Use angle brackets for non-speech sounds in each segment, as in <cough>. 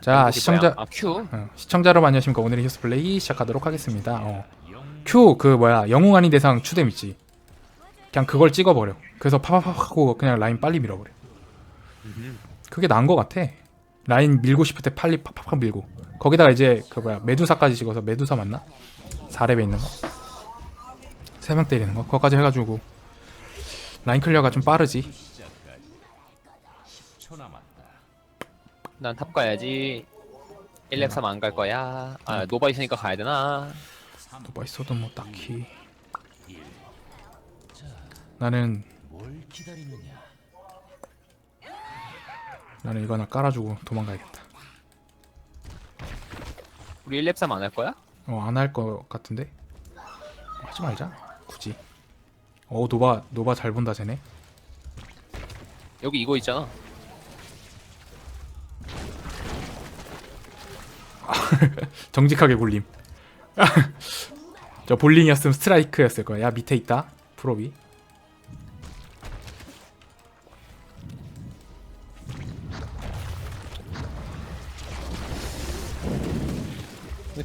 자 여기 시청자? 아 큐. 어, 시청자 여러분 안녕하십니까 오늘의 히스 플레이 시작하도록 하겠습니다. 어. Q 그 뭐야 영웅 아닌 대상 추뎀 있지? 그냥 그걸 찍어버려. 그래서 파파팍 하고 그냥 라인 빨리 밀어버려. 그게 나은 것 같아. 라인 밀고 싶을 때 빨리 팍팍팍 밀고. 거기다가 이제 그 뭐야 메두사까지 찍어서 메두사 맞나? 4렙에 있는 거? 3명 때리는 거? 그거까지 해가지고 라인 클리어가 좀 빠르지 난 탑 가야지. 1 렙 3 안 갈 거야. 아 노바 있으니까 가야 되나? 노바 있어도 뭐 딱히 나는 나는 이거 하나 깔아주고 도망가야겠다 우리 1 렙 3 안 할 거야? 어 안할거 같은데 하지 말자 굳이 어 노바 노바 잘 본다 쟤네 여기 이거 있잖아. <laughs> 정직하게 굴림 <laughs> 저 볼링이었으면 스트라이크였을 거야 야 밑에 있다 프로비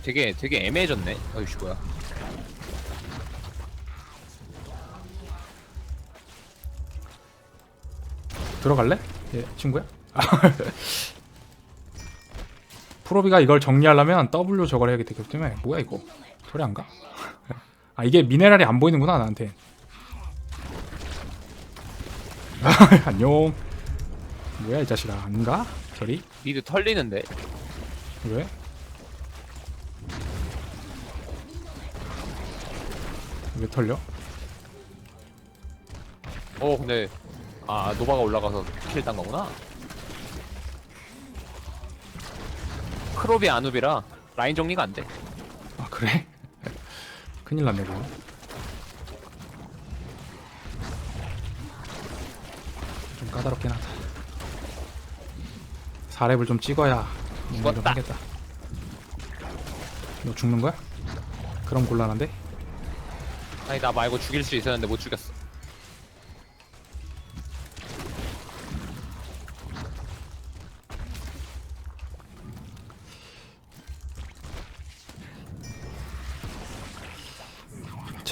되게 되게 애매해졌네. 어이씨 뭐야? 들어갈래? 예 친구야? <laughs> 프로비가 이걸 정리하려면 W 저걸 해야 되기 때문에 뭐야 이거 소리 안 가? <laughs> 아 이게 미네랄이 안 보이는구나 나한테 <laughs> 안녕 뭐야 이 자식아 안 가? 저리? 미드 털리는데. 왜? 왜 털려? 어 근데 아 노바가 올라가서 킬 딴 거구나. 크롭이 아누비라 라인 정리가 안 돼. 아 그래? <laughs> 큰일 났네 그거 좀 까다롭긴 하다 4렙을 좀 찍어야 뭔가 좀 죽었다. 하겠다 너 죽는 거야? 그럼 곤란한데? 아니 나 말고 죽일 수 있었는데 못 죽였어.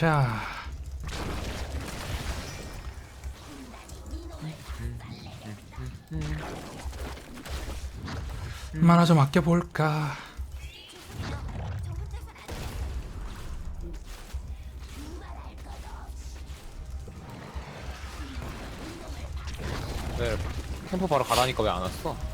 자 만화 좀 아껴볼까 네, 캠프 바로 가라니까 왜 안 왔어?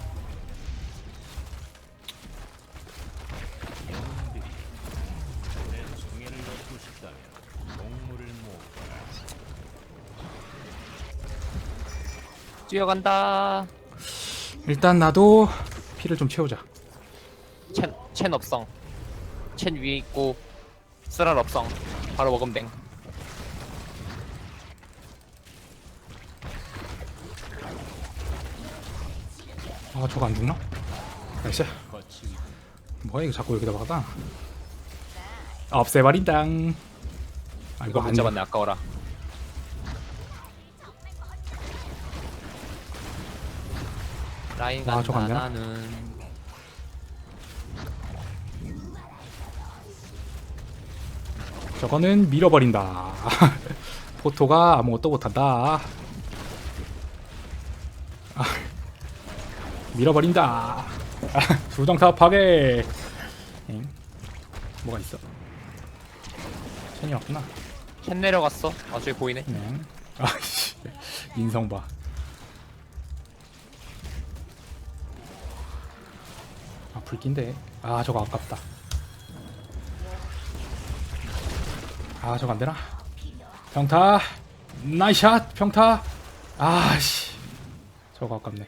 뛰어간다. 일단 나도 피를 좀 채우자 첸, 첸 업성. 첸 위에 있고 쓰랄 업성. 바로 먹으면 땡. 아 저거 안 죽나? 나이스 뭐야 이거 자꾸 여기다 박아 없애버린당 아 이거 이거 못안 잡았네 아까워라. 라인 아, 간다 저거 안 되나? 나는 저거는 밀어버린다 <laughs> 포토가 아무것도 못한다 아, 밀어버린다 <laughs> 두정타 파괴 엥? 뭐가 있어 천이 없구나 캔 내려갔어. <laughs> 아 저기 보이네. 그냥 아씨 인성 봐. 불긴데. 아 저거 아깝다. 아 저거 안 되나? 평타 나이샷 평타. 아씨 저거 아깝네.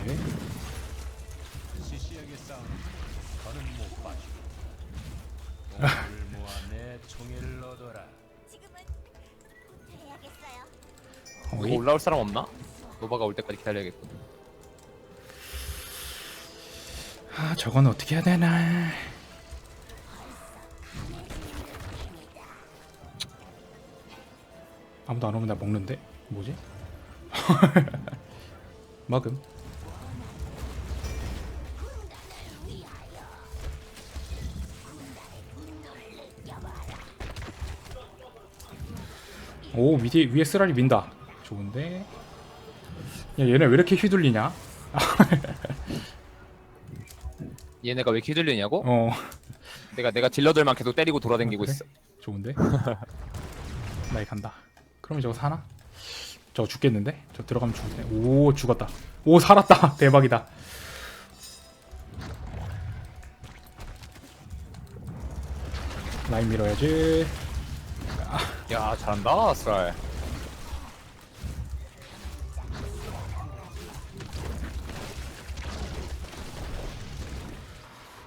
오케이. 어이. 올라올 사람 없나? 노바가 올 때까지 기다려야겠군. 아 저건 어떻게 해야 되나? 아무도 안 오면 나 먹는데 뭐지? <laughs> 먹음. 오 위에 위에 쓰라리 민다. 좋은데. 야 얘네 왜 이렇게 휘둘리냐? <laughs> 얘네가 왜 이렇게 휘둘리냐고? 어 내가 내가 딜러들만 계속 때리고 돌아다니고 그래? 있어. 좋은데. <laughs> 나이 간다. 그럼 저거 사나? 저거 죽겠는데? 저 들어가면 죽네. 오 죽었다. 오 살았다. <laughs> 대박이다. 라인 밀어야지. 야 잘한다 스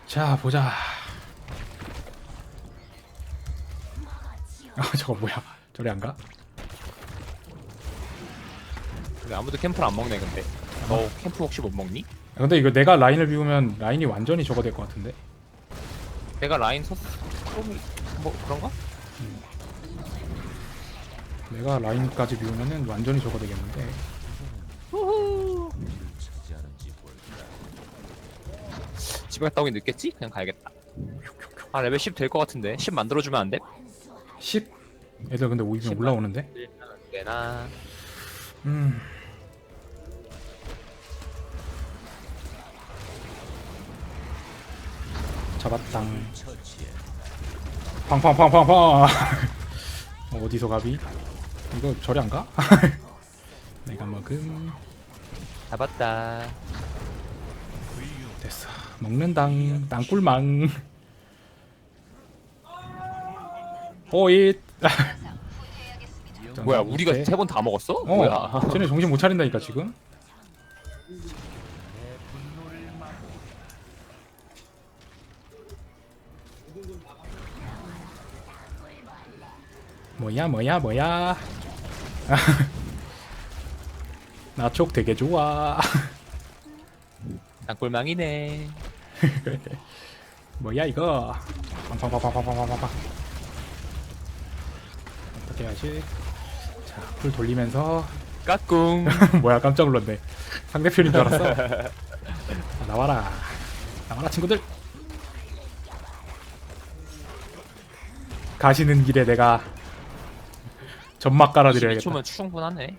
자 보자. 아 저거 뭐야? 저리 안 가? 근데 아무도 캠프를 안 먹네 근데. 너 캠프 혹시 못 먹니? 아, 근데 이거 내가 라인을 비우면 라인이 완전히 저거 될 것 같은데. 내가 라인 섰. 그럼 뭐 그런가? 내가 라인까지 비우면은 완전히 저거 되겠는데. 집에 갔다 오긴 늦겠지? 그냥 가야겠다. 아 레벨 10 될 것 같은데 10 만들어주면 안 돼? 10? 애들 근데 오히려 올라오는데? 되나? 음. 잡았당. 팡팡팡팡팡. <laughs> 어디서 가비? 이거 저리 안 가? <laughs> 내가 먹음. 잡았다. 됐어. 먹는당. 땅꿀망. 오잇. 뭐야 우리가 세 번 다 먹었어? 어, 뭐야? 쟤네 정신 못 차린다니까 지금. 뭐야 뭐야 뭐야. <laughs> 나촉 되게 좋아. <laughs> 땅굴망이네. <laughs> 뭐야 이거? 빵빵빵빵빵빵빵빵. 어떻게 하지? 자, 불 돌리면서 까꿍. <laughs> 뭐야 깜짝 놀랐네. 상대편인 줄 알았어. 자, 나와라. 나와라 친구들. 가시는 길에 내가 점막 깔아드려야겠다. 2초면 충분하네.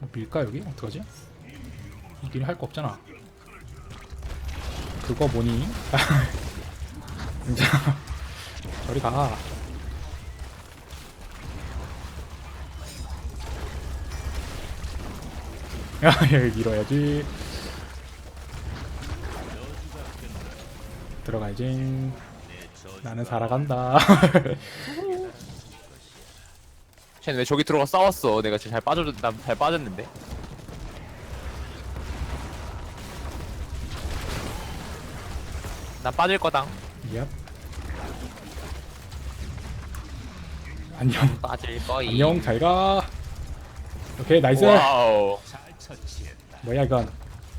어, 밀까 여기? 어떡하지? 이길 할거 없잖아. 그거 뭐니? 진짜 저리 가 야, 여기 밀어야지 들어가야지 나는 살아간다 쟤는 왜 저기 들어가 싸웠어? 내가 진짜 잘 빠져, 난잘 빠졌는데. 난 빠질 거당. 얍 안녕 <laughs> 빠질 거이. 안녕 잘 가 오케이 나이스 와우. 잘. 뭐야 이건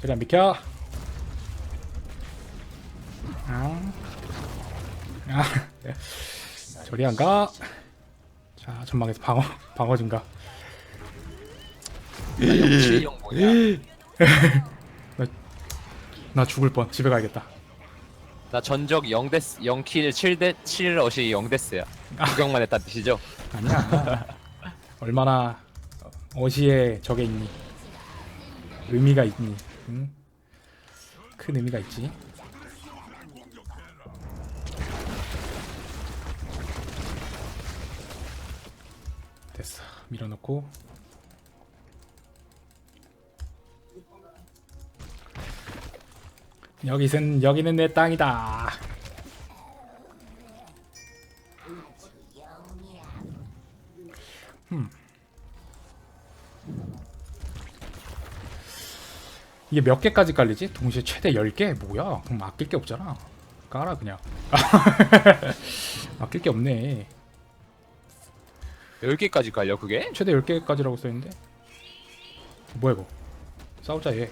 저리 안 비켜 아, 아. 저리 안 가 자 전망에서 방어 <laughs> 방어 증가. <laughs> 나, 나 죽을 뻔 집에 가야겠다 나 전적 0대 0킬 7대 7러시 0데스야. 구경만 했단 뜻이죠? 아니야. 얼마나 어시에 저게 있니? 의미가 있니? 응? 큰 의미가 있지. 됐어. 밀어넣고 여기는 여기는 내 땅이다 이게 몇 개까지 깔리지? 동시에 최대 10개? 뭐야? 그럼 아낄 게 없잖아. 깔아 그냥. <laughs> 아낄 게 없네. 10개까지 깔려 그게? 최대 10개까지라고 써있는데. 뭐야 이거? 싸우자 얘.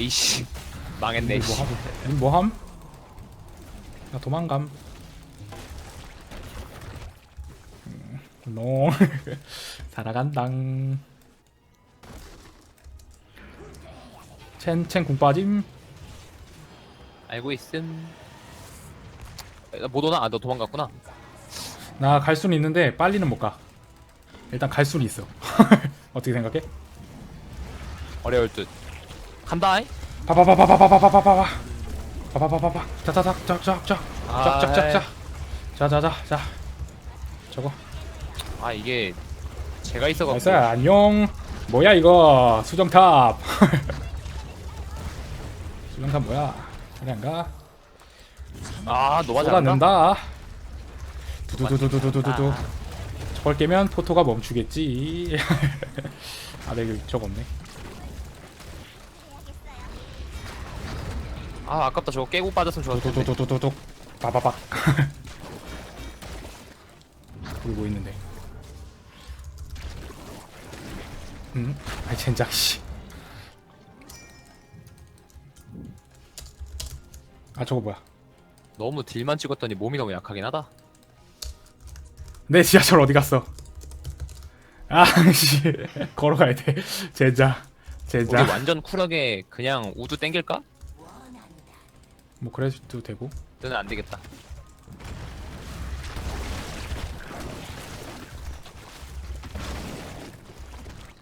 에이씨 <laughs> 망했네 이뭐 씨. 뭐 함? 뭐함? 나 도망감. 음, 노 <laughs> 살아간당. 첸첸 궁 빠짐. 알고 있음 나못 오나? 아너 도망갔구나 나 갈 수는 있는데 빨리는 못 가. 일단 갈 수는 있어. <laughs> 어떻게 생각해? 어려울 듯 간다. 이? 파파파파파파파파파파 파파파파파 자자자자자자. 아, 자자자자. 저거. 아, 이게 제가 있어갖고. 나이스. 안녕. 뭐야 이거? 수정탑. <laughs> 수정탑 뭐야? 그래 안가? 아, 노바 잘한다. 쏟아낸다. 두두두두두두두두 저걸 깨면 포토가 멈추겠지. <laughs> 아 내가 저거 없네 아, 아깝다. 저거 깨고 빠졌으면 좋았을 텐데. 두두두두두두 빠바박 뭐 <laughs> 있는데 음? 아이 젠장 씨. 아 저거 뭐야 너무 딜만 찍었더니 몸이 너무 약하긴 하다. 내 지하철 어디 갔어 <laughs> 아씨 걸어가야 돼 <laughs> 젠장 우리 젠장 완전 쿨하게 그냥 우드 땡길까? 뭐 그래도 되고 너는 안 되겠다.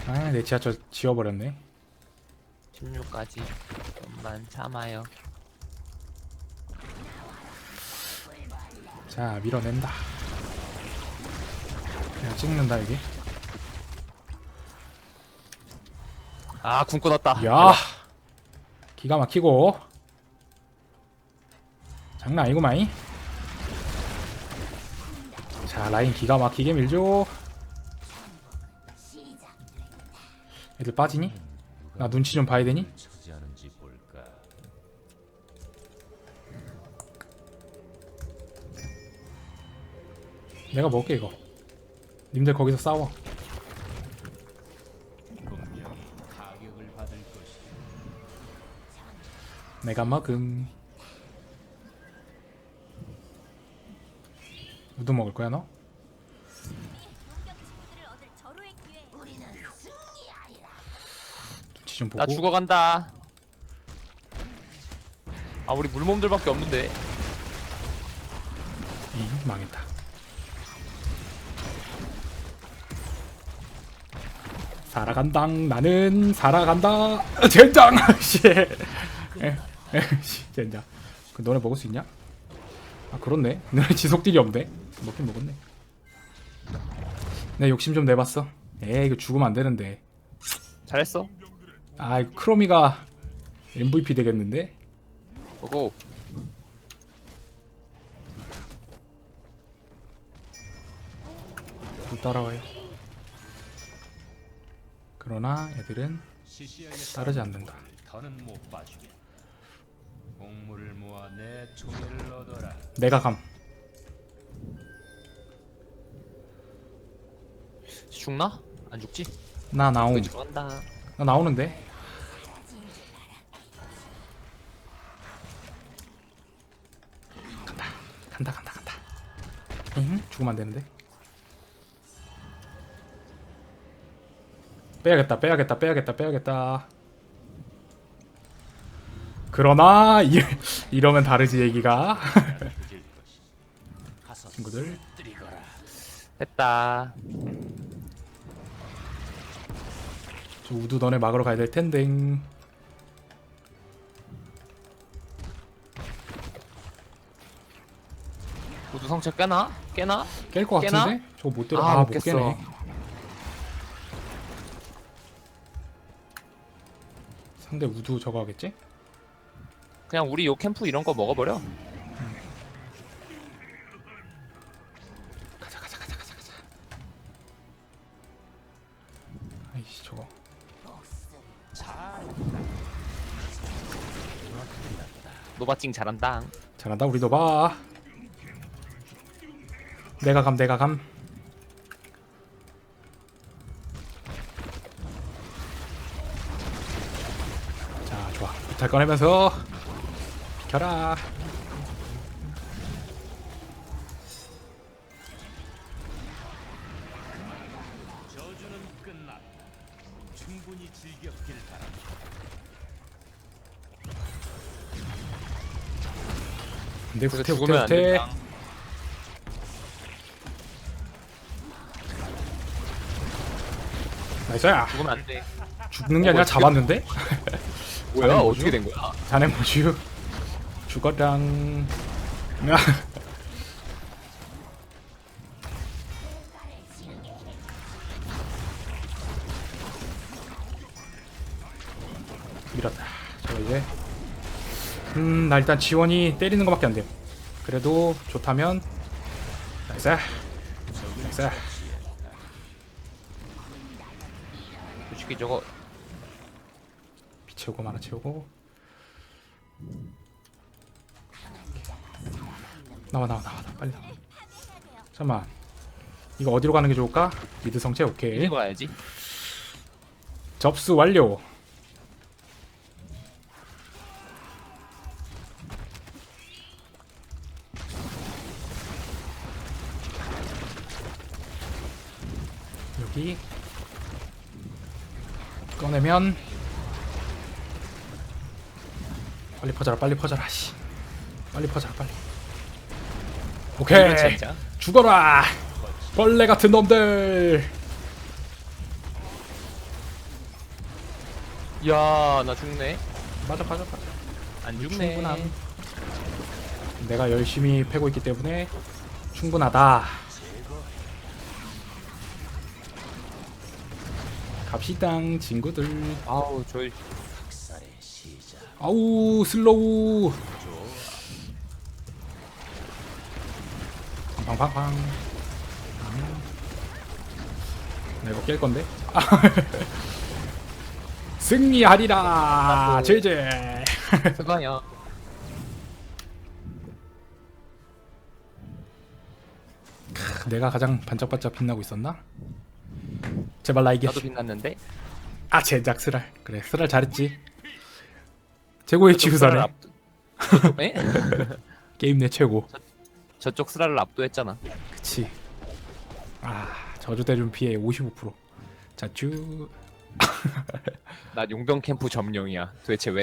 아 내 지하철 지워버렸네 16까지 좀만 참아요. 자 밀어낸다 그냥 찍는다 여기 아, 궁 끊었다. 야 기가 막히고 장난 아니구마이 자 라인 기가 막히게 밀죠 애들 빠지니? 나 눈치 좀 봐야 되니? 내가 먹을게 이거 님들 거기서 싸워. 내가 먹음 우도 먹을 거야 너? 눈치 좀 보고 나 죽어간다. 아, 우리 물몸들밖에 없는데. 이 망했다. 살아간다. 나는 살아간다. <laughs> 젠장. <laughs> 씨, 젠장. 그 너네 먹을 수 있냐? 아 그렇네. 너네 지속딜이 없네. 먹긴 먹었네. 내 욕심 좀 내봤어. 에 이거 죽으면 안 되는데. 잘했어. 아 이거 크로미가 MVP 되겠는데? 보고 못 따라와요. 그러나 애들은 따르지 않는다. 더는 못 봐주게. 공물을 모아 내 총애를 얻어라. 내가 감. 죽나? 안 죽지? 나 나옴. 간다. 나 나오는데. 간다. 간다 간다 간다. 응? 죽으면 안 되는데. 빼야겠다. 빼야겠다. 빼야겠다. 빼야겠다. 그러나 이, 이러면 다르지 얘기가. 친구들. 됐다. 저 우두 너네 막으러 가야 될 텐데. 모두 성체 깨나? 깨나? 깰 것 깨나? 같은데? 저거 못 때려. 아, 아, 못 못 깼어. 깨네. 상대 우두 저거 하겠지? 그냥 우리 요 캠프 이런 거 먹어버려. 노바찡 잘한다. 잘한다 우리도 봐. 내가 감 내가 감. 자 좋아. 비탈 꺼내면서 비켜라. 안돼 그래서 후퇴 후퇴 죽으면 안 후퇴 된다. 나이스야 죽으면 안 돼. 죽는 게 어, 아니라 <laughs> 뭐야, 잡았는데? 뭐야? 어떻게? 된 거야? 자네 뭐지? 죽어랑 음 나 일단 지원이 때리는 거밖에 안 돼 그래도 좋다면 나이스. 나이스. 솔직히 저거 피 채우고 만화 채우고. 나와 나와 나와 나와, 빨리 나와. 잠깐만. 이거 어디로 가는 게 좋을까? 미드 성체 오케이. 이리 가야지. 접수 완료 꺼내면 빨리 퍼져라 빨리 퍼져라 씨 빨리 퍼져라 빨리 오케이 진짜. 죽어라 벌레 같은 놈들 야, 나 죽네. 맞아 맞아 맞아 안 죽네. 충분함. 내가 열심히 패고 있기 때문에 충분하다. 갑시다 친구들. 아우, 저 아우 슬로우. 팡팡팡팡. 나 이거 깰 건데. <laughs> 승리하리라. 제제. 그거야. 내가 가장 반짝반짝 빛나고 있었나? 제발 나 이게 나도 빛났는데. 아 제작 스랄 그래 스랄 잘했지 최고의 치유사네 에? <laughs> 게임 내 최고 저쪽 스라를 압도했잖아. 그치 아 저주 대준 피해 55% 자쭈 나 용병 캠프 점령이야. 도대체 왜?